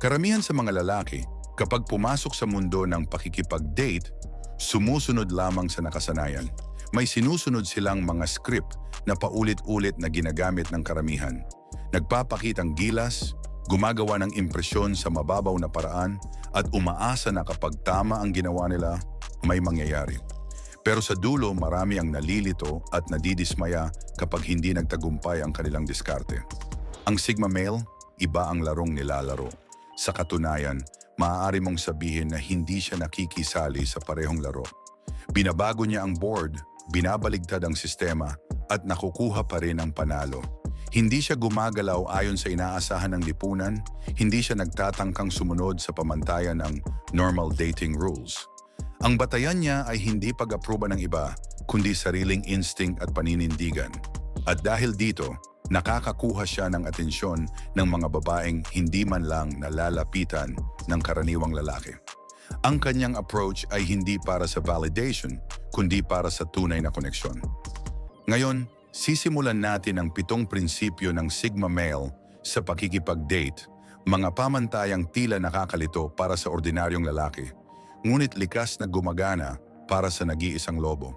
Karamihan sa mga lalaki, kapag pumasok sa mundo ng pakikipag-date, sumusunod lamang sa nakasanayan. May sinusunod silang mga script na paulit-ulit na ginagamit ng karamihan. Nagpapakitang gilas, gumagawa ng impresyon sa mababaw na paraan at umaasa na kapag tama ang ginawa nila, may mangyayari. Pero sa dulo, marami ang nalilito at nadidismaya kapag hindi nagtagumpay ang kanilang diskarte. Ang Sigma Male, iba ang larong nilalaro. Sa katunayan, maaari mong sabihin na hindi siya nakikisali sa parehong laro. Binabago niya ang board, binabaligtad ang sistema, at nakukuha pa rin ang panalo. Hindi siya gumagalaw ayon sa inaasahan ng lipunan, hindi siya nagtatangkang sumunod sa pamantayan ng normal dating rules. Ang batayan niya ay hindi pag-aproba ng iba, kundi sariling instinct at paninindigan. At dahil dito, nakakakuha siya ng atensyon ng mga babaeng hindi man lang nalalapitan ng karaniwang lalaki. Ang kanyang approach ay hindi para sa validation, kundi para sa tunay na koneksyon. Ngayon, sisimulan natin ang pitong prinsipyo ng Sigma Male sa pakikipag-date, mga pamantayang tila nakakalito para sa ordinaryong lalaki, ngunit likas na gumagana para sa nag-iisang lobo.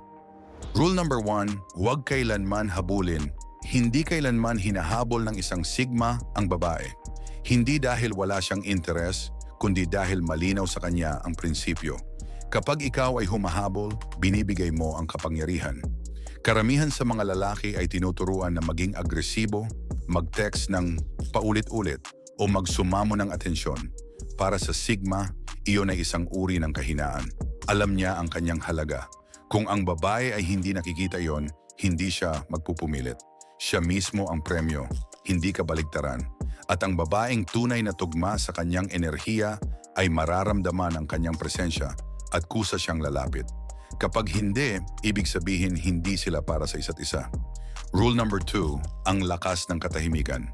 Rule number one, huwag kailanman habulin. Hindi kailanman hinahabol ng isang Sigma ang babae. Hindi dahil wala siyang interes, kundi dahil malinaw sa kanya ang prinsipyo. Kapag ikaw ay humahabol, binibigay mo ang kapangyarihan. Karamihan sa mga lalaki ay tinuturuan na maging agresibo, mag-text ng paulit-ulit o magsumamo ng atensyon. Para sa Sigma, iyon ay isang uri ng kahinaan. Alam niya ang kanyang halaga. Kung ang babae ay hindi nakikita yon, hindi siya magpupumilit. Siya mismo ang premyo, hindi kabaligtaran. At ang babaeng tunay na tugma sa kanyang enerhiya ay mararamdaman ang kanyang presensya at kusa siyang lalapit. Kapag hindi, ibig sabihin hindi sila para sa isa't isa. Rule number two, ang lakas ng katahimikan.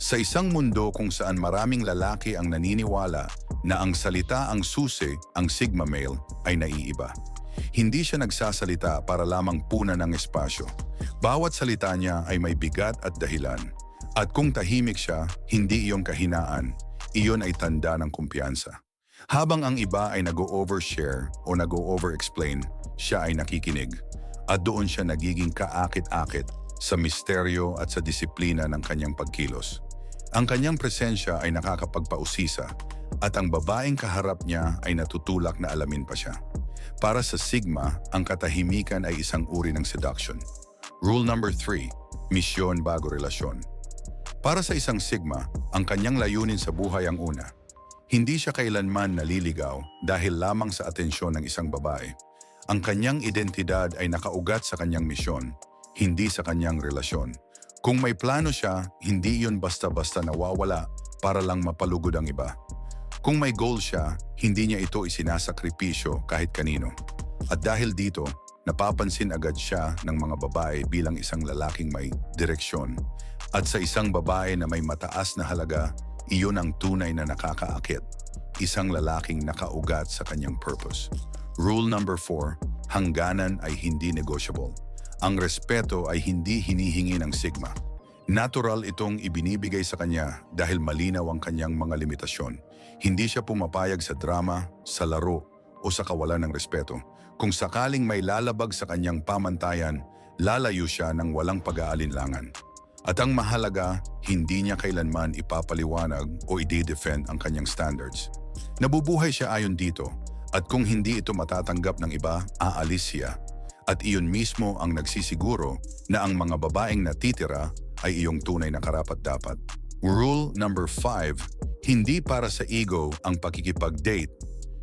Sa isang mundo kung saan maraming lalaki ang naniniwala na ang salita ang susi, ang Sigma Male, ay naiiba. Hindi siya nagsasalita para lamang puna ng espasyo. Bawat salita niya ay may bigat at dahilan. At kung tahimik siya, hindi iyong kahinaan, iyon ay tanda ng kumpiyansa. Habang ang iba ay nag-overshare o nag-overexplain, siya ay nakikinig. At doon siya nagiging kaakit-akit sa misteryo at sa disiplina ng kanyang pagkilos. Ang kanyang presensya ay nakakapagpausisa at ang babaeng kaharap niya ay natutulak na alamin pa siya. Para sa Sigma, ang katahimikan ay isang uri ng seduction. Rule number 3, misyon bago relasyon. Para sa isang Sigma, ang kanyang layunin sa buhay ang una. Hindi siya kailanman naliligaw dahil lamang sa atensyon ng isang babae. Ang kanyang identidad ay nakaugat sa kanyang misyon, hindi sa kanyang relasyon. Kung may plano siya, hindi iyon basta-basta nawawala para lang mapalugod ang iba. Kung may goal siya, hindi niya ito isinasakripisyo kahit kanino. At dahil dito, napapansin agad siya ng mga babae bilang isang lalaking may direksyon. At sa isang babae na may mataas na halaga, iyon ang tunay na nakakaakit. Isang lalaking nakaugat sa kanyang purpose. Rule number 4, hangganan ay hindi negotiable. Ang respeto ay hindi hinihingi ng Sigma. Natural itong ibinibigay sa kanya dahil malinaw ang kanyang mga limitasyon. Hindi siya pumapayag sa drama, sa laro, o sa kawalan ng respeto. Kung sakaling may lalabag sa kanyang pamantayan, lalayo siya ng walang pag-aalinlangan. At ang mahalaga, hindi niya kailanman ipapaliwanag o i-defend ang kanyang standards. Nabubuhay siya ayon dito, at kung hindi ito matatanggap ng iba, aalis siya. At iyon mismo ang nagsisiguro na ang mga babaeng natitira ay iyong tunay na karapat-dapat. Rule number 5, hindi para sa ego ang pakikipag-date.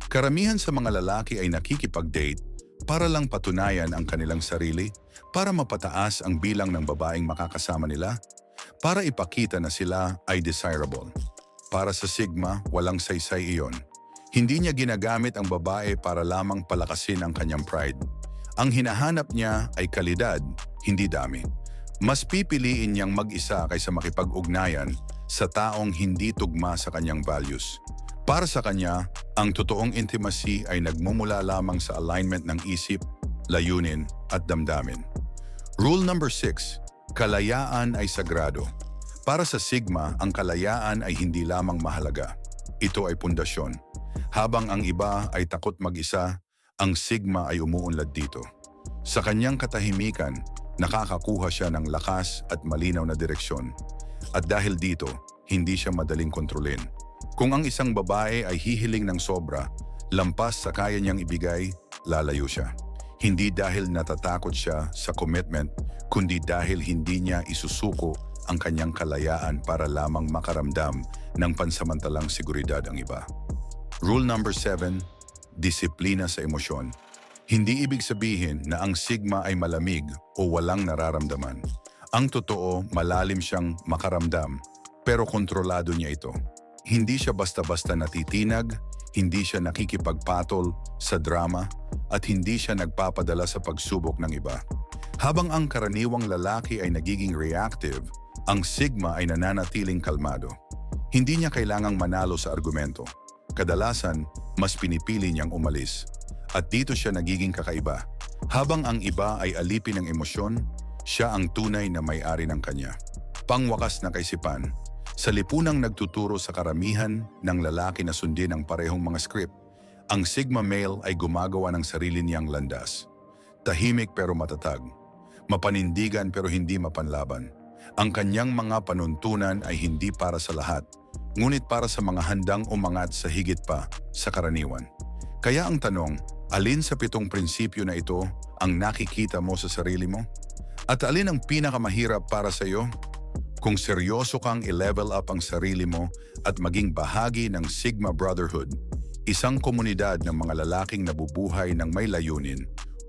Karamihan sa mga lalaki ay nakikipag-date para lang patunayan ang kanilang sarili, para mapataas ang bilang ng babaeng makakasama nila, para ipakita na sila ay desirable. Para sa Sigma, walang saysay iyon. Hindi niya ginagamit ang babae para lamang palakasin ang kanyang pride. Ang hinahanap niya ay kalidad, hindi dami. Mas pipiliin niyang mag-isa kaysa makipag-ugnayan sa taong hindi tugma sa kanyang values. Para sa kanya, ang totoong intimacy ay nagmumula lamang sa alignment ng isip, layunin at damdamin. Rule number 6, kalayaan ay sagrado. Para sa Sigma, ang kalayaan ay hindi lamang mahalaga. ito ay pundasyon. Habang ang iba ay takot mag-isa, ang Sigma ay umuunlad dito. Sa kanyang katahimikan, nakakakuha siya ng lakas at malinaw na direksyon. At dahil dito, hindi siya madaling kontrolin. Kung ang isang babae ay hihiling ng sobra, lampas sa kaya niyang ibigay, lalayo siya. Hindi dahil natatakot siya sa commitment, kundi dahil hindi niya isusuko ang kanyang kalayaan para lamang makaramdam ng pansamantalang seguridad ang iba. Rule number 7, disiplina sa emosyon. Hindi ibig sabihin na ang sigma ay malamig o walang nararamdaman. Ang totoo, malalim siyang makaramdam, pero kontrolado niya ito. Hindi siya basta-basta natitinag, hindi siya nakikipagpatol sa drama, at hindi siya nagpapadala sa pagsubok ng iba. Habang ang karaniwang lalaki ay nagiging reactive, ang sigma ay nananatiling kalmado. Hindi niya kailangang manalo sa argumento. Kadalasan, mas pinipili niyang umalis. At dito siya nagiging kakaiba. Habang ang iba ay alipin ng emosyon, siya ang tunay na may-ari ng kanya. Pangwakas na kaisipan, sa lipunang nagtuturo sa karamihan ng lalaki na sundin ang parehong mga script, ang Sigma male ay gumagawa ng sarili niyang landas. Tahimik pero matatag. Mapanindigan pero hindi mapanlaban. Ang kanyang mga panuntunan ay hindi para sa lahat, ngunit para sa mga handang umangat sa higit pa sa karaniwan. Kaya ang tanong, alin sa pitong prinsipyo na ito ang nakikita mo sa sarili mo? At alin ang pinakamahirap para sa iyo? Kung seryoso kang i-level up ang sarili mo at maging bahagi ng Sigma Brotherhood, isang komunidad ng mga lalaking nabubuhay ng may layunin,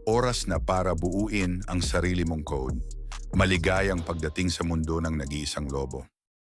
oras na para buuin ang sarili mong code. Maligayang pagdating sa mundo ng nag-iisang lobo.